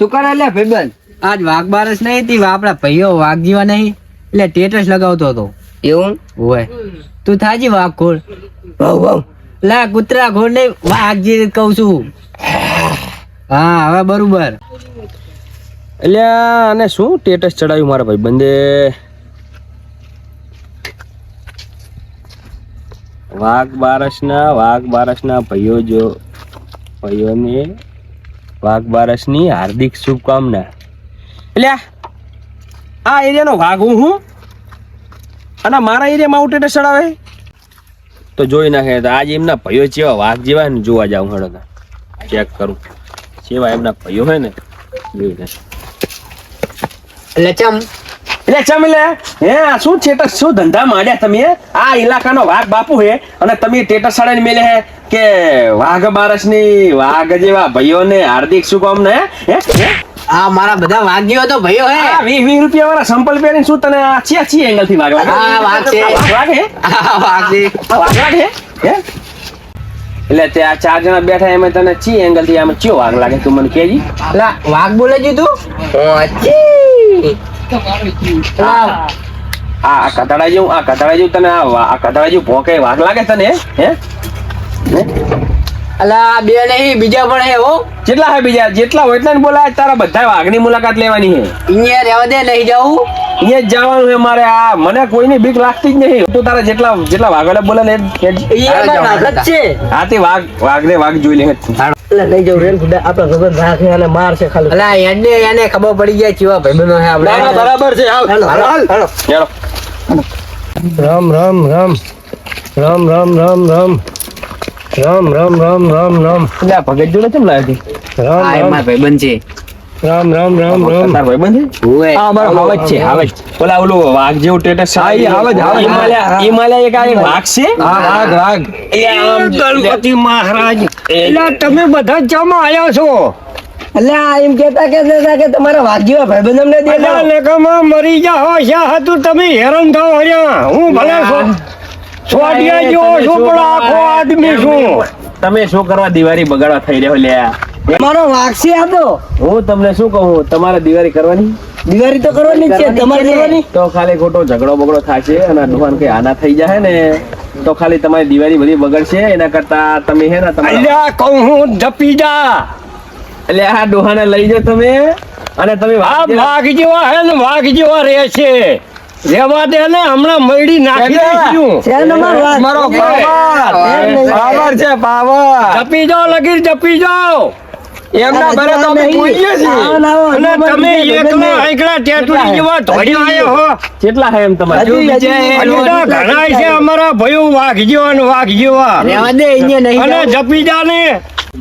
શું કરે લે ભાઈબંધ? આજ વાઘ બારસ નહીં હતી આપડા ભાઈઓ વાઘ જીવા નહીં. એટલે ટેટસ લગાવતો હતો. એવું? હોય તું થાજી વાઘ ખોળ. વાવ વાવ. લા કૂતરા ખોળ નહીં વાઘ જે કહું છું. હા હવે બરોબર. એટલે આને શું ટેટસ ચડાવ્યું મારા ભાઈ બંદે વાઘ બારસના વાઘ બારસના ભાઈઓ જો ભાઈઓને વાઘ બારસની હાર્દિક શુભકામના. એટલે આ એરિયાનો વાઘ હું હું? અને મારા એરિયામાં ટેટસ ચડાવે? તો જોઈ નાખે, તો આજે એમના ભયો જેવા વાઘ જેવા ને જોવા જાઉં હળો ચેક કરું. જેવા એમના ભયો હોય ને, જોઈ નાખે. એટલે ચમ એટલે ચમલે હે શું સ્ટેટસ શું ધંધા માંડ્યા તમે આ ઇલાકાનો વાઘ બાપુ હે અને તમે સ્ટેટસ સાડાને મેલે હે કે વાઘ બારસની વાઘ જેવા ભાઈઓને હાર્દિક શુભકામના હે? આ મારા બધા વાગ્યો તો ભાઈઓ હે. વીસ વીસ રૂપિયા વાળા સંપલ પહેરીને શું તને આ ચિયા એંગલથી વાગ લાગે આ વાઘ છે. આ વાઘ હે? વાઘ છે. વાઘ હે? હે? એટલે તે આ ચાર જણા બેઠા એમાં તને ચી એંગલથી આમાં ચિયો વાઘ લાગે તું મને કેજી લા વાઘ બોલે છે તું? આ કતાડા જેવું આ કતાડા જેવું તને આ કતાડા જેવું ભોંકે વાઘ લાગે તને હે? હે? અલા બે નહીં બીજા પણ હે હો. જેટલા હે બીજા? જેટલા હોય એટલા ને બોલાય તારા બધા વાઘની મુલાકાત લેવાની હે. અહીંયા રહેવા દે નહીં જાવું અહીંયા જ જવાનું હે મારે આ મને કોઈની બીક લાગતી જ નહીં. તું તારા જેટલા જેટલા વાઘોડા બોલે ને છે. હા તે વાઘ વાઘને વાઘ જોઈ લે. લઈ જવું રેલ ગુડા આપણા ખબર રાખે અને માર છે ખાલી. અલા એને એને ખબર પડી જાય કેવા ભાઈબંધો હે આપણે. બરાબર છે હાલો, હાલો, હાલ. રામ રામ રામ. રામ રામ રામ રામ. રામ રામ રામ રામ રામ. એટલે આ ભગત જોડે કેમ લાગે રામ આ એ રામ મારા ભાઈબંધ છે. રામ રામ રામ રામ. તાર ભાઈબંધ છે? ઓય. આ અમારો હાવજ છે હાવજ. ઓલા ઓલું વાઘ જેવું ટેટસ હા, ઈ હાવજ, હાવજ. હિમાલય હિમાલય એક આ વાઘ છે? વાઘ વાઘ એ આમ ગણપતિ મહારાજ. એટલે તમે બધા જમા આયા છો? એટલે આ એમ કેતા કેતા કે તમારા વાઘ જેવા ભાઈબંધ અમને દેતા અલ્યા લેકામાં મરી જાઓ શા હતું તમે હેરાન થાવ હર્યા. હું ભલે છો. છોડિયા જેવો છું પણ આખો આદમી છું. તમે શું કરવા દિવાળી બગાડવા થઈ રહ્યો લ્યા? મારો વાક્ષી આપો હું તમને શું કહું? તમારે દિવાળી કરવાની? દિવાળી તો કરવાની છે તમારે કરવાની? તો ખાલી ખોટો ઝઘડો બગડો થશે અને દુકાન કે આના થઈ જાય ને તો ખાલી તમારી દિવાળી બધી બગડશે એના કરતા તમે હે ને તમારા અલ્યા કહું હું ધપી જા. એટલે આ ડોહાને લઈ જાઓ તમે અને તમે વાઘ જેવા હે ને વાઘ જેવા રહે છે. રેવા દે ને હમણાં મરડી નાખી દઈશું મારો પાવર. પાવર. છે પાવર. જપી જાઓ લગીર જપી જાઓ. એમના ભરે તો અમે જોઈએ આવો ને આવો. છીએ અને તમે એકલા એકલા ટેટુડી જેવા ધોડી આવ્યા હો કેટલા હે એમ તમારે? હજુ બીજા હજુ તો ઘણા છે અમારા ભાઈઓ વાઘ જેવા ને વાઘ જેવા રહેવા દે અહીંયા નહીં અને જાવું. જપી જા ને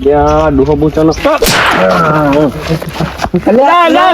ત્યાં ડોહો બૂચાનો ના ના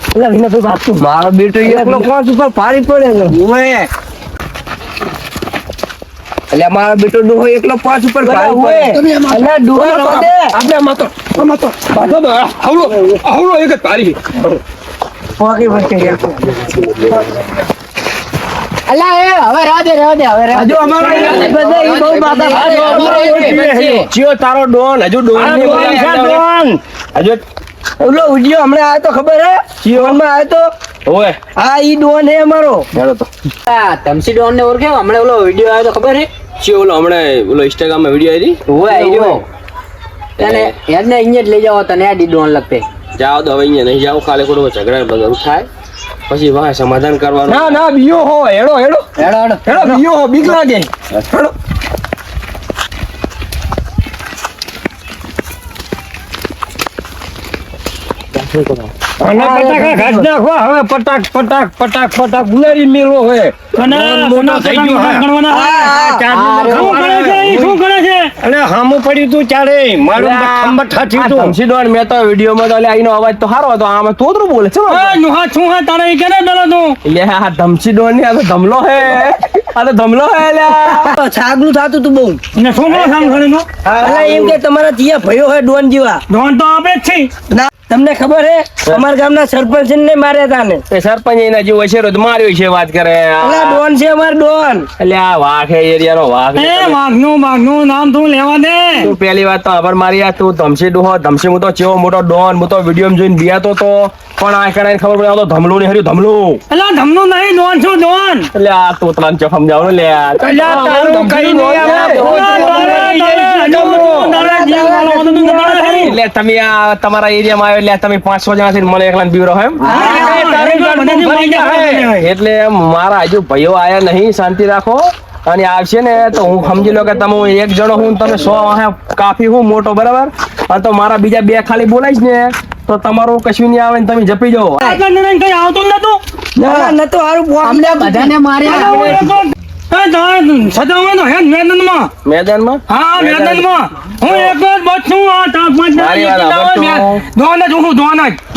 એટલે વિનયભાઈ વાત મારો બેટો એકલો પાંચ ઉપર ભારી પડે છે. ઓએ એટલે મારો બેટો ડોહો એકલો પાંચ ઉપર ભારી હોય એટલે ડોહો પડે આપણે મતો મતો બાટો દો આવડો આવડો એક જ ભારી પોકી વચ્ચે અલા એ હવે રાધે રાધે હવે તારો ડોન હજુ ડોન. હજુ ઓલો ઉજ્યો હમણાં આવ્યો તો ખબર હે? જીવનમાં આવ્યો તો? ઓય હા ઈ ડોન હે અમારો. હેડો તો. આ તમસી ડોન ને ઓળખે હમણાં ઓલો વીડિયો આવ્યો તો ખબર છે ચિયો ઓલો હમણાં ઓલો ઇન્સ્ટાગ્રામમાં વિડિયો આવી ઓય આવ્યો તને યાદ ને અહીંયા જ લઈ જાવ તને આ ડી ડોન લગતે. જાઓ તો હવે અહીંયા નહીં જાઓ ખાલી કોડો ઝઘડા બગડું થાય પછી વાહ સમાધાન કરવાનું. ના ના બીયો હો હેડો હેડો. હેડો હેડો. હેડો બીયો હો બીક લાગે. હેડો. બોલે આ તો ધમલો હે. આ થાતું તું બહુ. ને ભયો હે ડોન જીવા. ડોન તો આપણે જ છે. તમને ખબર હે? અમારા ગામના સરપંચ ને માર્યા હતા ને. એ સરપંચ એના જેવો છે રોજ માર્યો છે વાત કરે. અલા ડોન છે અમાર ડોન. એટલે આ વાઘ એરિયા નો વાઘ તું લેવા પહેલી વાત તો ખબર મારી આ તું ધમસી ડોહો ધમસી હું તો ચેવો મોટો ડોન હું તો વીડિયો જોઈને બિયાતો તો પણ આ કણાઈને ખબર પડે તો ધમલું નહીં હર્યું ધમલું. એટલે આ તું તને ચો સમજાવો લે આ. તારું કઈ નહીં. એટલે તમે આ તમારા એરિયામાં આવ્યો એટલે તમે પાંચસો જણા છે મને એકલા બીવરો એમ? એટલે મારા હજુ ભાઈઓ આયા નહીં શાંતિ રાખો. અને આવશે ને તો હું સમજી લો કે તમે હું એક જણો હું તમે સો વાહે કાફી હું મોટો બરાબર? અને તો મારા બીજા બે ખાલી બોલાઈશ ને. તો તમારું કશું નહીં આવે ને તમે જપી જાઓ. આવતું નતું? નતું સારું અમને બધાને માર્યા. મેદાનમાં?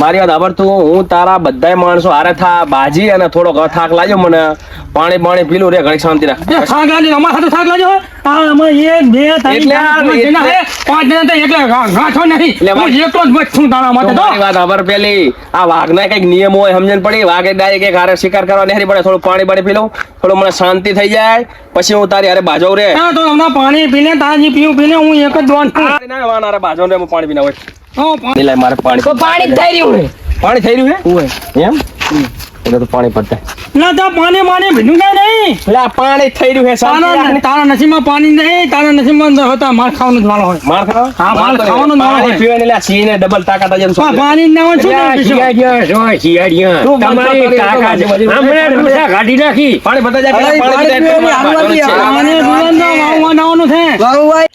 મારી વાત ખબર તું હું તારા બધા માણસો હારે થા બાજી અને થોડોક થાક લાજો મને પાણી પાણી પીલું રે ઘણી શાંતિ રાખ એટલે તું મારી વાત ખબર પેલી આ વાઘના કંઈક નિયમ હોય સમજણ પડી વાઘે ડાય કે હારે શિકાર કરવા નહીં પડે થોડું પાણી પાણી પીલું થોડું મને શાંતિ થઈ જાય પછી હું તારી હારે બાજુ રે પાણી પીને તાજી પીવું પીને હું એક જ દોન ના વાન હારે બાજુ રે હું પાણી પીને હોય નહીં લાય મારે પાણી પાણી થઈ રહ્યું છે. પાણી થઈ રહ્યું છે? એમ? એટલે તો પાણી પડતા. ના તો પાણી માને ભીનું કાંઈ નહીં. એટલે આ પાણી થઈ રહ્યું છે તારા તારા નસીબમાં પાણી નહીં તારા નસીબમાં હતા માર ખાવાનું જ વાળો હોય. માર ખાવા હા, માર ખાવાનું ના હોય. પીવાની લે સી ને ડબલ તાકાત આજે પણ પાણી ના હોય શું પીશો? તું તમારી તાકાત હમણે બધી. કાઢી નાખી. પાણી બધા જાય પાણી પાણી જાય પીવાની એટલું હાલવાથી બાજવાનું જ છે. પાણી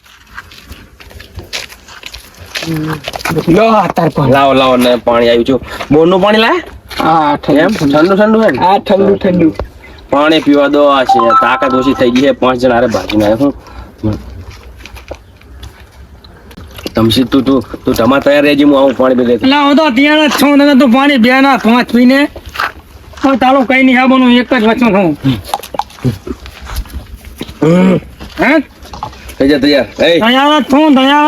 વાવવા નાવાનું પણ. લાવો લાવો ને પાણી આવ્યું છું બોરનું પાણી લાય? હા ઠંડુ ઠંડુ. હે? આ ઠંડુ. ઠંડુ પાણી પીવા દો આ છે. તાકાત ઓછી થઈ ગઈ છે. પાંચ જણા હારે ભાજી નાખે હું. તમસી તું તું તું તમારે તૈયાર રહેજે હું આવું પાણી પી એટલે હું તો અત્યારે જ છું ને તું પાણી બે ના પાંચ પીને. હવે તારું કઈ નહીં આવવાનું એક જ વચ્ચે છું. હે? તૈયાર એ. તૈયાર જ છું તૈયાર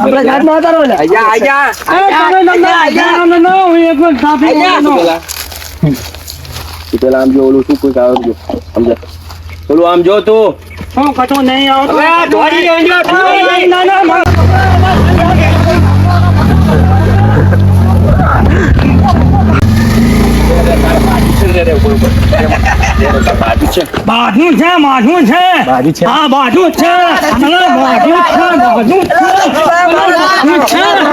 આપણે ઘાટ ના ઉતારો ને. આયા આજા અરે તમે તમને આયા ન ન હું એક જ કાપી તું પેલા. આમ જો ઓલું શું કોઈ આવે જો. સમજા ઓલું આમ જો તું. હું કતો નહીં આવતો? હવે આ ધોરી અંજો, ધોરી. ના ના ના બાજુ છે. બાજુ છે બાજુ છે. બાજુ છે. હા બાજુ છે. બાજુ છે બાજુ છે. બાજુ છે બાજુ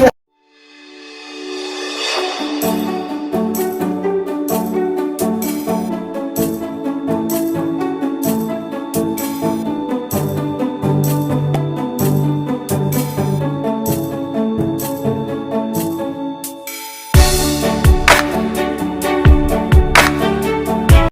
છે.